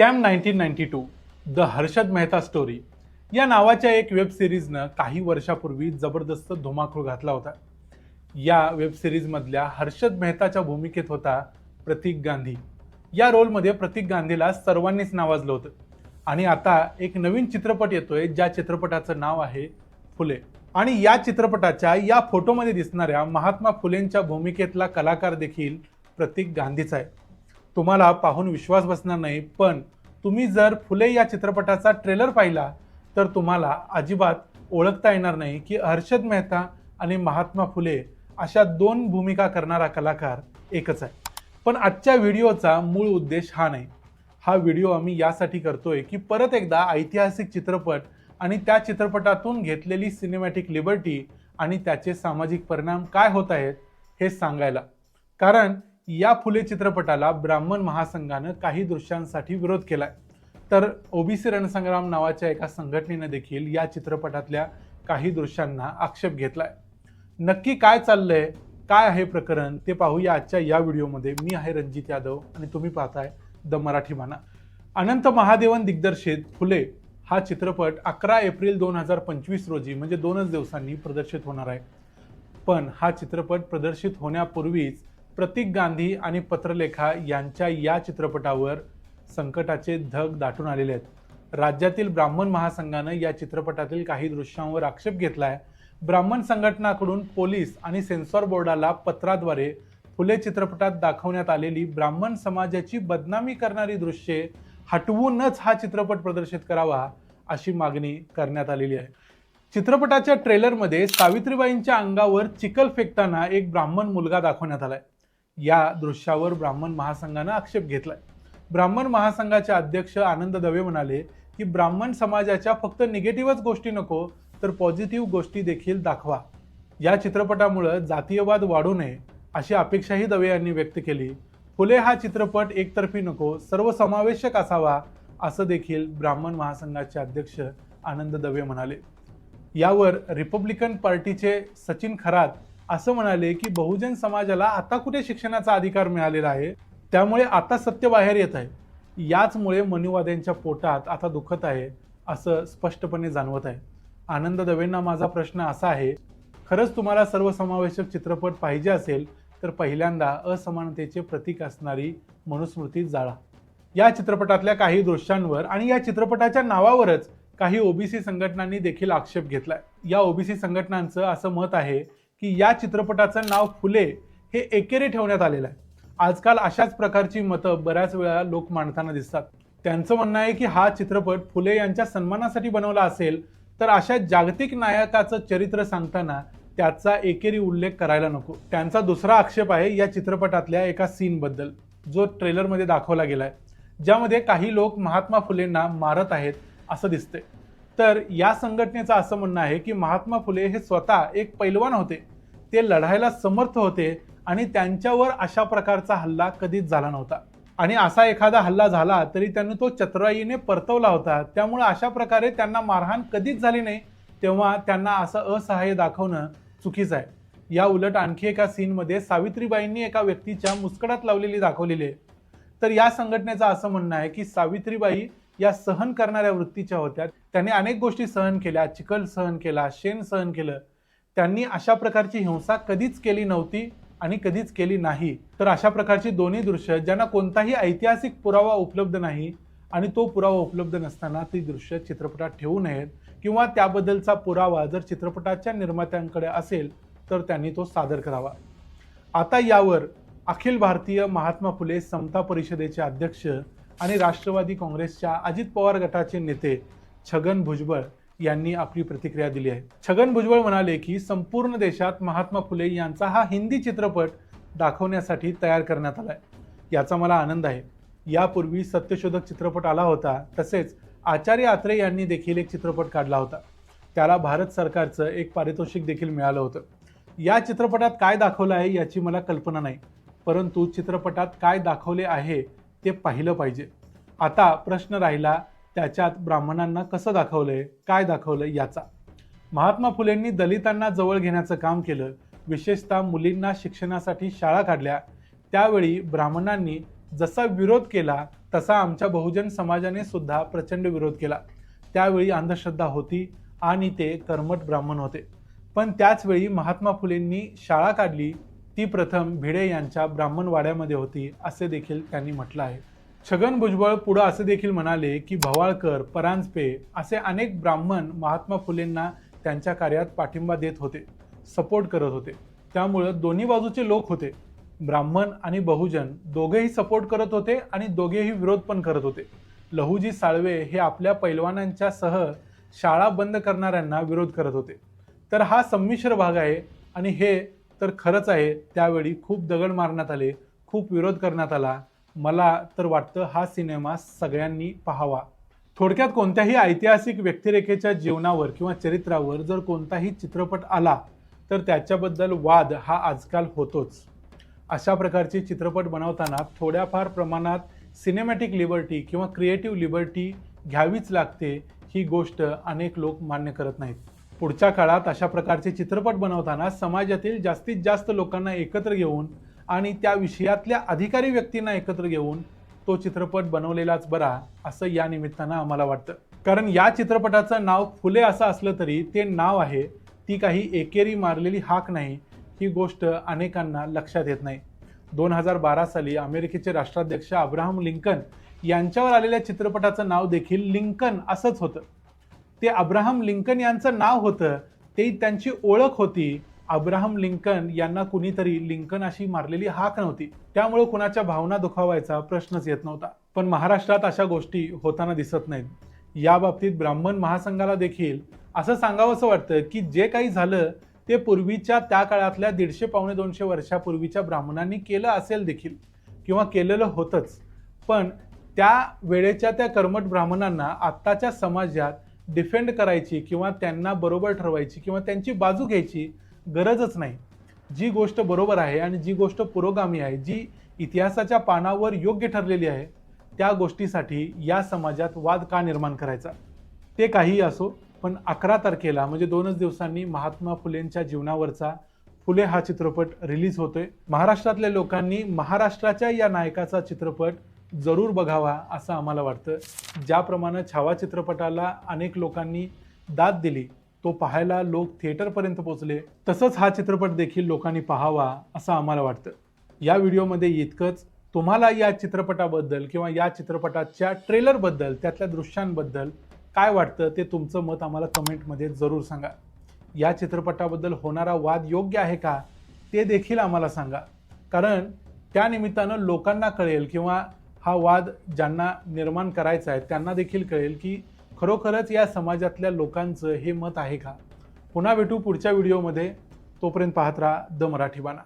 Scam nineteen ninety two the Harshad Mehta story या नावाच्या एक वेब सिरीजनं काही वर्षापूर्वी जबरदस्त धुमाकूळ घातला होता. या वेब सिरीजमधल्या हर्षद मेहताच्या भूमिकेत होता प्रतीक गांधी. या रोलमध्ये प्रतीक गांधीला सर्वांनीच नावाजलं होतं. आणि आता एक नवीन चित्रपट येतोय ज्या चित्रपटाचं नाव आहे फुले. आणि या चित्रपटाच्या या फोटोमध्ये दिसणाऱ्या महात्मा फुलेंच्या भूमिकेतला कलाकार देखील प्रतीक गांधीचा आहे. तुम्हाला पाहून विश्वास बसणार नाही पण तुम्ही जर फुले या चित्रपटाचा ट्रेलर पाहिला तर तुम्हाला अजिबात ओळखता येणार नाही की हर्षद मेहता आणि महात्मा फुले अशा दोन भूमिका करणारा कलाकार एकच आहे. पण आजच्या व्हिडिओचा मूळ उद्देश हा नाही. हा व्हिडिओ आम्ही यासाठी करतोय की परत एकदा ऐतिहासिक चित्रपट आणि त्या चित्रपटातून घेतलेली सिनेमॅटिक लिबर्टी आणि त्याचे सामाजिक परिणाम काय होत आहेत हे सांगायला. कारण या फुले चित्रपटाला ब्राह्मण महासंघानं काही दृश्यांसाठी विरोध केलाय. तर ओबीसी रणसंग्राम नावाच्या एका संघटनेनं देखील या चित्रपटातल्या काही दृश्यांना आक्षेप घेतलाय. नक्की काय चाललंय काय आहे प्रकरण ते पाहूया आजच्या या व्हिडिओमध्ये. मी आहे रणजित यादव आणि तुम्ही पाहताय द मराठी माना. अनंत महादेवन दिग्दर्शित फुले हा चित्रपट अकरा एप्रिल दोन हजार पंचवीस रोजी म्हणजे दोनच दिवसांनी प्रदर्शित होणार आहे. पण हा चित्रपट प्रदर्शित होण्यापूर्वीच प्रतीक गांधी आणि पत्रलेखा यांच्या या चित्रपटावर संकटाचे धग दाटून आलेले आहेत. राज्यातील ब्राह्मण महासंघानं या चित्रपटातील काही दृश्यांवर आक्षेप घेतला आहे ब्राह्मण संघटनाकडून पोलीस आणि सेन्सॉर बोर्डाला पत्राद्वारे फुले चित्रपटात दाखवण्यात आलेली ब्राह्मण समाजाची बदनामी करणारी दृश्ये हटवूनच हा चित्रपट प्रदर्शित करावा अशी मागणी करण्यात आलेली आहे. चित्रपटाच्या ट्रेलरमध्ये सावित्रीबाईंच्या अंगावर चिखल फेकताना एक ब्राह्मण मुलगा दाखवण्यात आलाय. या दृश्यावर ब्राह्मण महासंघानं आक्षेप घेतलाय. ब्राह्मण महासंघाचे अध्यक्ष आनंद दवे म्हणाले की ब्राह्मण समाजाच्या फक्त निगेटिव्हच गोष्टी नको तर पॉझिटिव्ह गोष्टी देखील दाखवा. या चित्रपटामुळं जातीयवाद वाढू नये अशी अपेक्षाही दवे यांनी व्यक्त केली. फुले हा चित्रपट एकतर्फी नको सर्वसमावेशक असावा असं देखील ब्राह्मण महासंघाचे अध्यक्ष आनंद दवे म्हणाले. यावर रिपब्लिकन पार्टीचे सचिन खरात असं म्हणाले की बहुजन समाजाला आता कुठे शिक्षणाचा अधिकार मिळालेला आहे? त्यामुळे आता सत्य बाहेर येत आहे. याचमुळे मनुवाद्यांच्या पोटात आता दुखत आहे असं स्पष्टपणे जाणवत आहे. आनंद दवेंना माझा प्रश्न असा आहे खरंच तुम्हाला सर्वसमावेशक चित्रपट पाहिजे असेल तर पहिल्यांदा असमानतेचे प्रतीक असणारी मनुस्मृती जाळा. या चित्रपटातल्या काही दृश्यांवर आणि या चित्रपटाच्या नावावरच काही ओबीसी संघटनांनी देखील आक्षेप घेतलाय. या ओबीसी संघटनांचं असं मत आहे की या चित्रपटाचं नाव फुले हे एकेरी ठेवण्यात आलेलं आहे. आजकाल अशाच प्रकारची मतं बऱ्याच वेळा लोक मांडताना दिसतात. त्यांचं म्हणणं आहे की हा चित्रपट फुले यांच्या सन्मानासाठी बनवला असेल तर अशा जागतिक नायकाचं चरित्र सांगताना त्याचा एकेरी उल्लेख करायला नको. त्यांचा दुसरा आक्षेप आहे या चित्रपटातल्या एका सीनबद्दल जो ट्रेलरमध्ये दाखवला गेलाय ज्यामध्ये काही लोक महात्मा फुलेंना मारत आहेत असं दिसतंय. तर या संघटनेचं असं म्हणणं आहे की महात्मा फुले हे स्वतः एक पैलवान होते. ते लढायला समर्थ होते आणि त्यांच्यावर अशा प्रकारचा हल्ला कधीच झाला नव्हता. आणि असा एखादा हल्ला झाला तरी त्यांनी तो चतुराईने परतवला होता. त्यामुळे अशा प्रकारे त्यांना मारहाण कधीच झाली नाही तेव्हा त्यांना असं असहाय्य दाखवणं चुकीचं आहे. या उलट आणखी एका सीनमध्ये सावित्रीबाईंनी एका व्यक्तीच्या मुस्कडात लावलेली दाखवलेली आहे. तर या संघटनेचं असं म्हणणं आहे की सावित्रीबाई या सहन करणाऱ्या वृत्तीच्या होत्या. त्यांनी अनेक गोष्टी सहन केल्या. चिखल सहन केला शेण सहन केलं. त्यांनी अशा प्रकारची हिंसा कधीच केली नव्हती आणि कधीच केली नाही. तर अशा प्रकारची दोन्ही दृश्य ज्यांना कोणताही ऐतिहासिक पुरावा उपलब्ध नाही आणि तो पुरावा उपलब्ध नसताना ती दृश्य चित्रपटात ठेवू नयेत किंवा त्याबद्दलचा पुरावा जर चित्रपटाच्या निर्मात्यांकडे असेल तर त्यांनी तो सादर करावा. आता यावर अखिल भारतीय महात्मा फुले समता परिषदेचे अध्यक्ष आणि राष्ट्रवादी काँग्रेसच्या अजित पवार गटाचे नेते छगन भुजबळ यांनी आपली प्रतिक्रिया दिली आहे. छगन भुजबळ म्हणाले की संपूर्ण देशात महात्मा फुले यांचा हा हिंदी चित्रपट दाखवण्यासाठी तयार करण्यात आला आहे याचा मला आनंद आहे. यापूर्वी सत्यशोधक चित्रपट आला होता तसेच आचार्य आत्रे यांनी देखील एक चित्रपट काढला होता. त्याला भारत सरकारचं एक पारितोषिक देखील मिळालं होतं. या चित्रपटात काय दाखवलं आहे याची मला कल्पना नाही परंतु चित्रपटात काय दाखवले आहे ते पाहिलं पाहिजे. आता प्रश्न राहिला त्याच्यात ब्राह्मणांना कसं दाखवलंय काय दाखवलंय याचा. महात्मा फुलेंनी दलितांना जवळ घेण्याचं काम केलं विशेषतः मुलींना शिक्षणासाठी शाळा काढल्या. त्यावेळी ब्राह्मणांनी जसा विरोध केला तसा आमच्या बहुजन समाजाने सुद्धा प्रचंड विरोध केला. त्यावेळी अंधश्रद्धा होती आणि ते कर्मठ ब्राह्मण होते. पण त्याचवेळी महात्मा फुलेंनी शाळा काढली ती प्रथम भिडे यांच्या ब्राह्मण वाड्यामध्ये होती असे देखील त्यांनी म्हटलं आहे. छगन भुजबळ पुढं असे देखील म्हणाले की भवाळकर परांजपे असे अनेक ब्राह्मण महात्मा फुलेंना त्यांच्या कार्यात पाठिंबा देत होते सपोर्ट करत होते. त्यामुळं दोन्ही बाजूचे लोक होते. ब्राह्मण आणि बहुजन दोघेही सपोर्ट करत होते आणि दोघेही विरोध पण करत होते. लहुजी साळवे हे आपल्या पैलवानांच्या सह शाळा बंद करणाऱ्यांना विरोध करत होते. तर हा संमिश्र भाग आहे आणि हे तर खरंच आहे त्यावेळी खूप दगड मारण्यात आले खूप विरोध करण्यात आला मला तर वाटतं हा सिनेमा सगळ्यांनी पाहावा. थोडक्यात कोणत्याही ऐतिहासिक व्यक्तिरेखेच्या जीवनावर किंवा चरित्रावर जर कोणताही चित्रपट आला तर त्याच्याबद्दल वाद हा आजकाल होतोच. अशा प्रकारचे चित्रपट बनवताना थोड्याफार प्रमाणात सिनेमॅटिक लिबर्टी किंवा क्रिएटिव्ह लिबर्टी घ्यावीच लागते ही गोष्ट अनेक लोक मान्य करत नाहीत. पुढच्या काळात अशा प्रकारचे चित्रपट बनवताना समाजातील जास्तीत जास्त लोकांना एकत्र घेऊन आणि त्या विषयातल्या अधिकारी व्यक्तींना एकत्र घेऊन तो चित्रपट बनवलेलाच बरा असं या निमित्तानं आम्हाला वाटतं. कारण या चित्रपटाचं नाव फुले असं असलं तरी ते नाव आहे ती काही एकेरी मारलेली हाक नाही ही गोष्ट अनेकांना लक्षात येत नाही. दोन हजार बारा साली अमेरिकेचे राष्ट्राध्यक्ष अब्राहम लिंकन यांच्यावर आलेल्या चित्रपटाचं नाव देखील लिंकन असंच होतं. ते अब्राहम लिंकन यांचं नाव होतं ते त्यांची ओळख होती अब्राहम लिंकन यांना कुणीतरी लिंकन अशी मारलेली हाक नव्हती. त्यामुळे कुणाच्या भावना दुखावायचा प्रश्नच येत नव्हता. पण महाराष्ट्रात अशा गोष्टी होताना दिसत नाहीत. या बाबतीत ब्राह्मण महासंघाला देखील असं सांगावंसं वाटतं की जे काही झालं ते पूर्वीच्या त्या काळातल्या दीडशे पावणे दोनशे वर्षापूर्वीच्या ब्राह्मणांनी केलं असेल देखील किंवा केलेलं होतंच. पण त्या वेळेच्या त्या कर्मट ब्राह्मणांना आत्ताच्या समाजात डिफेंड करायची किंवा त्यांना बरोबर ठरवायची किंवा त्यांची बाजू घ्यायची गरजच नाही. जी गोष्ट बरोबर आहे आणि जी गोष्ट पुरोगामी आहे जी इतिहासाच्या पानावर योग्य ठरलेली आहे त्या गोष्टीसाठी या समाजात वाद का निर्माण करायचा? ते काहीही असो पण अकरा तारखेला म्हणजे दोनच दिवसांनी महात्मा फुलेंच्या जीवनावरचा फुले हा चित्रपट रिलीज होतोय. महाराष्ट्रातल्या लोकांनी महाराष्ट्राच्या या नायकाचा चित्रपट जरूर बघावा असं आम्हाला वाटतं. ज्याप्रमाणे छावा चित्रपटाला अनेक लोकांनी दाद दिली तो पाहायला लोक थिएटरपर्यंत पोहोचले. तसंच हा चित्रपट देखील लोकांनी पाहावा असं आम्हाला वाटतं. या व्हिडिओमध्ये इतकंच. तुम्हाला या चित्रपटाबद्दल किंवा या चित्रपटाच्या ट्रेलरबद्दल त्यातल्या दृश्यांबद्दल काय वाटतं ते तुमचं मत आम्हाला कमेंटमध्ये जरूर सांगा. या चित्रपटाबद्दल होणारा वाद योग्य आहे का ते देखील आम्हाला सांगा. कारण त्यानिमित्तानं लोकांना कळेल किंवा हा वाद ज्यांना निर्माण करायचा आहे त्यांना देखील कळेल की खरोखरच या समाजातल्या लोकांचं हे मत आहे का? पुन्हा भेटू पुढच्या व्हिडिओमध्ये. तोपर्यंत पाहत राहा द मराठी बाणा.